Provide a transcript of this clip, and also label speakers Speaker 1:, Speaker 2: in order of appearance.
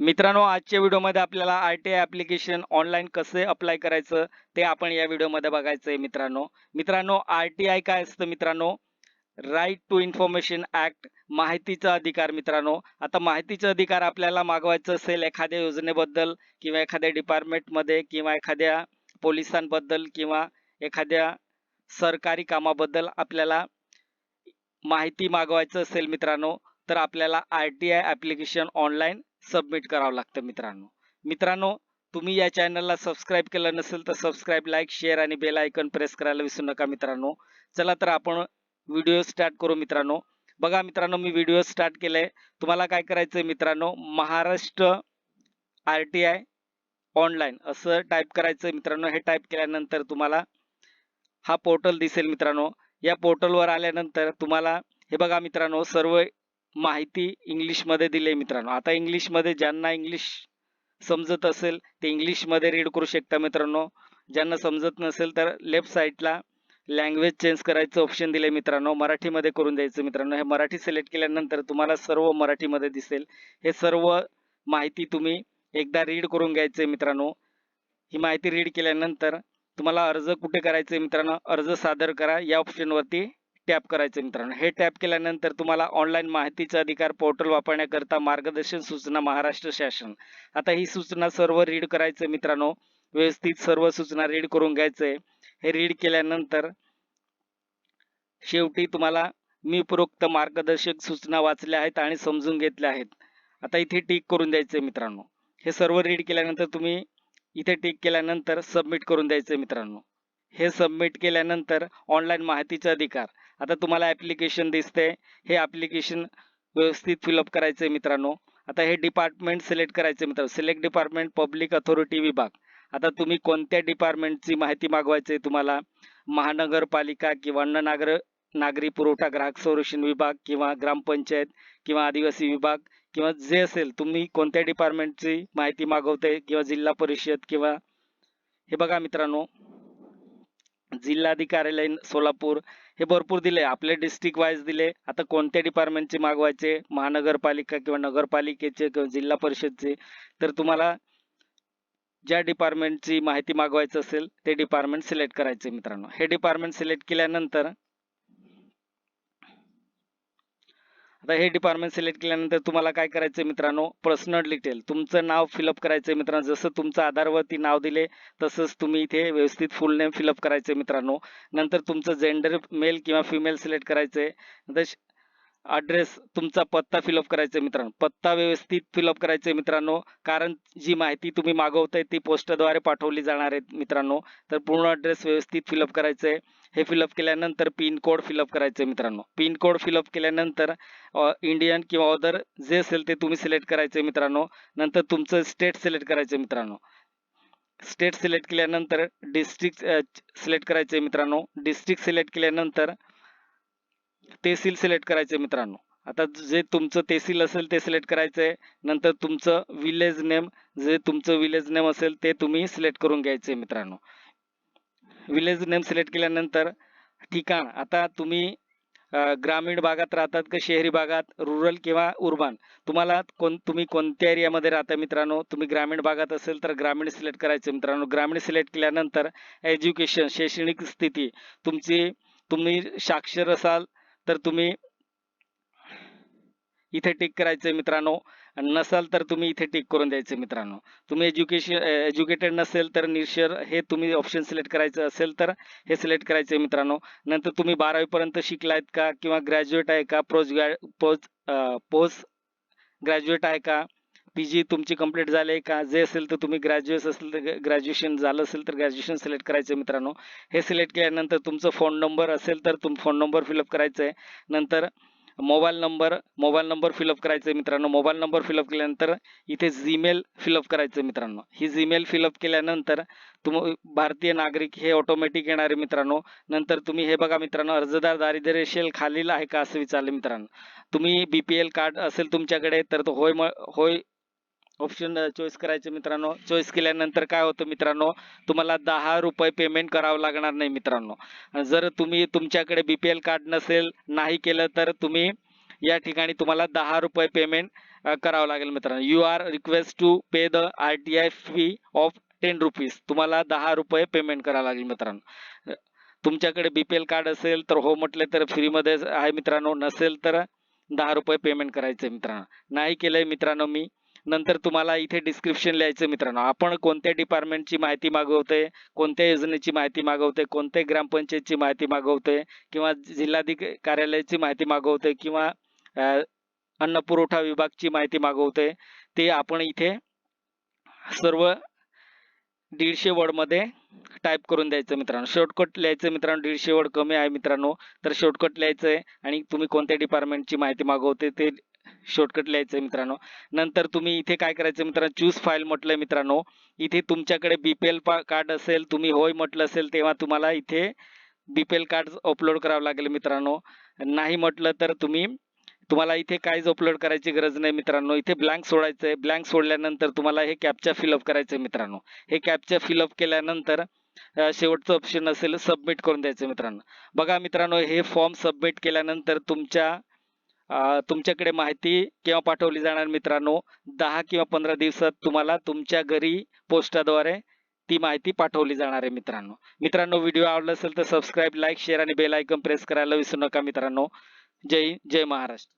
Speaker 1: मित्रांनो आजच्या व्हिडिओमध्ये आपल्याला R T I application online कसे अप्लाय करायचं ते आपण या व्हिडिओमध्ये बघायचं आहे मित्रांनो. मित्रांनो आर टी आय काय असतं मित्रांनो? राईट टू इन्फॉर्मेशन ॲक्ट माहितीचा अधिकार मित्रांनो. आता माहितीचा अधिकार आपल्याला मागवायचं असेल एखाद्या योजनेबद्दल किंवा एखाद्या डिपार्टमेंटमध्ये किंवा एखाद्या पोलिसांबद्दल किंवा एखाद्या सरकारी कामाबद्दल आपल्याला माहिती मागवायचं असेल मित्रांनो तर आपल्याला R T I application online submit करावं लागतं मित्रांनो. मित्रांनो तुम्ही या चॅनलला सबस्क्राईब केलं नसेल तर सबस्क्राईब लाईक शेअर आणि बेल आयकन प्रेस करायला विसरू नका मित्रांनो. चला तर आपण व्हिडिओ स्टार्ट करू मित्रांनो. बघा मित्रांनो मी व्हिडिओ स्टार्ट केलाय. तुम्हाला काय करायचंय मित्रांनो Maharashtra R T I online असं टाईप करायचं मित्रांनो. हे टाईप केल्यानंतर तुम्हाला हा पोर्टल दिसेल मित्रांनो. या पोर्टलवर आल्यानंतर तुम्हाला हे बघा मित्रांनो सर्व माहिती इंग्लिशमध्ये दिली आहे मित्रांनो. आता इंग्लिशमध्ये ज्यांना इंग्लिश समजत असेल ते इंग्लिशमध्ये रीड करू शकता मित्रांनो. ज्यांना समजत नसेल तर लेफ्ट साईडला लँग्वेज चेंज करायचं ऑप्शन दिले मित्रांनो. मराठीमध्ये करून द्यायचं मित्रांनो. हे मराठी सिलेक्ट केल्यानंतर तुम्हाला सर्व मराठीमध्ये दिसेल. हे सर्व माहिती तुम्ही एकदा रीड करून घ्यायचे मित्रांनो. ही माहिती रीड केल्यानंतर तुम्हाला अर्ज कुठे करायचे मित्रांनो? अर्ज सादर करा. या ऑप्शनवरती टॅप करायचं मित्रांनो. हे टॅप केल्यानंतर तुम्हाला ऑनलाईन माहितीचा अधिकार पोर्टल वापरण्याकरता मार्गदर्शन सूचना महाराष्ट्र शासन. आता ही सूचना सर्व रीड करायचं मित्रांनो. व्यवस्थित सर्व सूचना रीड करून घ्यायचंय. हे रीड केल्यानंतर शेवटी तुम्हाला मी उपरोक्त मार्गदर्शक सूचना वाचल्या आहेत आणि समजून घेतल्या आहेत. आता इथे टिक करून द्यायचंय मित्रांनो. हे सर्व रीड केल्यानंतर तुम्ही इथे टिक केल्यानंतर सबमिट करून द्यायचंय मित्रांनो. हे सबमिट केल्यानंतर ऑनलाईन माहितीचा अधिकार. आता तुम्हाला ऍप्लिकेशन दिसते हे ॲप्लिकेशन व्यवस्थित फिलअप करायचंय मित्रांनो. आता हे डिपार्टमेंट सिलेक्ट करायचं मित्रांनो. सिलेक्ट डिपार्टमेंट पब्लिक अथॉरिटी विभाग. आता तुम्ही कोणत्या डिपार्टमेंटची माहिती मागवायची आहे तुम्हाला? महानगरपालिका किंवा अन्न नागर नागरी पुरवठा ग्राहक संरक्षण विभाग किंवा ग्रामपंचायत किंवा आदिवासी विभाग किंवा जे असेल तुम्ही कोणत्या डिपार्टमेंटची माहिती मागवताय? किंवा जिल्हा परिषद किंवा हे बघा मित्रांनो. जिल्हाधिकार्यालय सोलापूर हे भरपूर दिले. आपले डिस्ट्रिक्ट वाईज दिले. आता कोणत्या डिपार्टमेंटचे मागवायचे? महानगरपालिका किंवा नगरपालिकेचे किंवा जिल्हा परिषदचे? तर तुम्हाला ज्या डिपार्टमेंटची माहिती मागवायची असेल ते डिपार्टमेंट सिलेक्ट करायचे मित्रांनो. हे डिपार्टमेंट सिलेक्ट केल्यानंतर आता हे डिपार्टमेंट सिलेक्ट केल्यानंतर तुम्हाला काय करायचं मित्रांनो? पर्सनल डिटेल तुमचं नाव फिलअप करायचं मित्रांनो. जसं तुमचं आधारवरती नाव दिले तसंच तुम्ही इथे व्यवस्थित फुल नेम फिलअप करायचं मित्रांनो. नंतर तुमचं जेंडर मेल किंवा फिमेल सिलेक्ट करायचंय. नंतर ॲड्रेस तुमचा पत्ता फिलअप करायचा मित्रांनो. पत्ता व्यवस्थित फिलअप करायचा मित्रांनो. कारण जी माहिती तुम्ही मागवताय ती पोस्टद्वारे पाठवली जाणार आहे मित्रांनो. तर पूर्ण ॲड्रेस व्यवस्थित फिलअप करायचं आहे हे फिलअप केल्यानंतर पिन कोड फिलअप करायचं आहे मित्रांनो. पिन कोड फिलअप केल्यानंतर इंडियन किंवा अदर जे असेल ते तुम्ही सिलेक्ट करायचं आहे मित्रांनो. नंतर तुमचं स्टेट सिलेक्ट करायचं आहे मित्रांनो. स्टेट सिलेक्ट केल्यानंतर डिस्ट्रिक्ट सिलेक्ट करायचं आहे मित्रांनो. डिस्ट्रिक्ट सिलेक्ट केल्यानंतर तहसील सिलेक्ट करायचे मित्रांनो. आता जे तुमचं तहसील असेल ते सिलेक्ट करायचंय. नंतर तुमचं विलेज नेम जे तुमचं विलेज नेम असेल ते तुम्ही सिलेक्ट करून घ्यायचे मित्रांनो. विलेज नेम सिलेक्ट केल्यानंतर ठिकाण. आता तुम्ही ग्रामीण भागात राहतात का शहरी भागात रुरल किंवा उर्बान तुम्हाला कोण तुम्ही कोणत्या एरियामध्ये राहता मित्रांनो? तुम्ही ग्रामीण भागात असेल तर ग्रामीण सिलेक्ट करायचं मित्रांनो. ग्रामीण सिलेक्ट केल्यानंतर एज्युकेशन शैक्षणिक स्थिती. तुमची तुम्ही साक्षर असाल तर तुम्ही इथे टिक करायचं मित्रांनो. नसाल तर तुम्ही इथे टिक करून द्यायचे मित्रांनो. तुम्ही एज्युकेशन एज्युकेटेड नसेल तर निरक्षर हे तुम्ही ऑप्शन सिलेक्ट करायचं असेल तर हे सिलेक्ट करायचे मित्रांनो. नंतर तुम्ही बारावीपर्यंत शिकलायत का किंवा ग्रॅज्युएट आहे का पोस्ट पोस्ट पोस्ट ग्रॅज्युएट आहे का पी जी तुमची कंप्लीट झाली का जे असेल तर तुम्ही ग्रॅज्युएट असेल तर ग्रॅज्युएशन झालं असेल तर ग्रॅज्युएशन सिलेक्ट करायचं मित्रांनो. हे सिलेक्ट केल्यानंतर तुमचं फोन नंबर असेल तर तुम फोन नंबर फिलअप करायचं आहे. नंतर mobile number mobile number fill up करायचं आहे मित्रांनो. मोबाईल नंबर फिलअप केल्यानंतर इथे जीमेल फिलअप करायचं आहे मित्रांनो. ही जीमेल फिलअप केल्यानंतर तुम भारतीय नागरिक हे ऑटोमॅटिक येणार आहे मित्रांनो. नंतर तुम्ही हे बघा मित्रांनो अर्जदार दारिद्र्य रेषेल खालील आहे का असं विचारलं मित्रांनो. तुम्ही बीपीएल कार्ड असेल तुमच्याकडे तर तो होय म- होय ऑप्शन चॉईस करायचे मित्रांनो. चॉईस केल्यानंतर काय होतं मित्रांनो? तुम्हाला दहा रुपये पेमेंट करावं लागणार नाही मित्रांनो. जर तुम्ही तुमच्याकडे बीपीएल कार्ड नसेल नाही केलं तर तुम्ही या ठिकाणी तुम्हाला दहा रुपये पेमेंट करावं लागेल मित्रांनो. You are request to pay the R T I fee of ten rupees तुम्हाला दहा रुपये पेमेंट करावं लागेल मित्रांनो. अ, तुमच्याकडे बीपीएल कार्ड असेल तर हो म्हटले तर फ्रीमध्ये आहे मित्रांनो. नसेल तर दहा रुपये पेमेंट करायचं मित्रांनो. नाही केलंय मित्रांनो मी. नंतर तुम्हाला इथे डिस्क्रिप्शन लिहायचं मित्रांनो. आपण कोणत्या डिपार्टमेंटची माहिती मागवतोय कोणत्या योजनेची माहिती मागवतोय कोणत्या ग्रामपंचायतची माहिती मागवतोय किंवा जिल्हाधिकारी कार्यालयाची माहिती मागवतोय किंवा अन्न पुरवठा विभागची माहिती मागवतोय ते आपण इथे सर्व दीडशे वर्डमध्ये मध्ये टाईप करून द्यायचं मित्रांनो. शॉर्टकट लिहायचं मित्रांनो. दीडशे वर्ड कमी आहे मित्रांनो. तर शॉर्टकट लिहायचं आहे आणि तुम्ही कोणत्या डिपार्टमेंटची माहिती मागवते ते शॉर्टकट लिहायचं मित्रांनो. नंतर तुम्ही इथे काय करायचं मित्रांनो? चूज फाईल म्हटलंय मित्रांनो. इथे तुमच्याकडे बीपीएल कार्ड असेल तुम्ही होय म्हटलं असेल तेव्हा तुम्हाला इथे बीपीएल कार्ड अपलोड करावं लागेल मित्रांनो. नाही म्हटलं तर तुम्ही तुम्हाला इथे काहीच अपलोड करायची गरज नाही मित्रांनो. इथे ब्लँक सोडायचं आहे ब्लँक सोडल्यानंतर तुम्हाला हे कॅपचा फिलअप करायचं मित्रांनो. हे कॅपचा फिलअप केल्यानंतर शेवटचं ऑप्शन असेल सबमिट करून द्यायचं मित्रांनो. बघा मित्रांनो हे फॉर्म सबमिट केल्यानंतर तुमच्या तुमच्याकडे माहिती केव्हा पाठवली जाणार मित्रांनो? दहा किंवा पंधरा दिवसात तुम्हाला तुमच्या घरी पोस्टाद्वारे ती माहिती पाठवली जाणार आहे मित्रांनो. मित्रांनो व्हिडिओ आवडला असेल तर सबस्क्राईब लाईक शेअर आणि बेल आयकन प्रेस करायला विसरू नका मित्रांनो. जय जय महाराष्ट्र.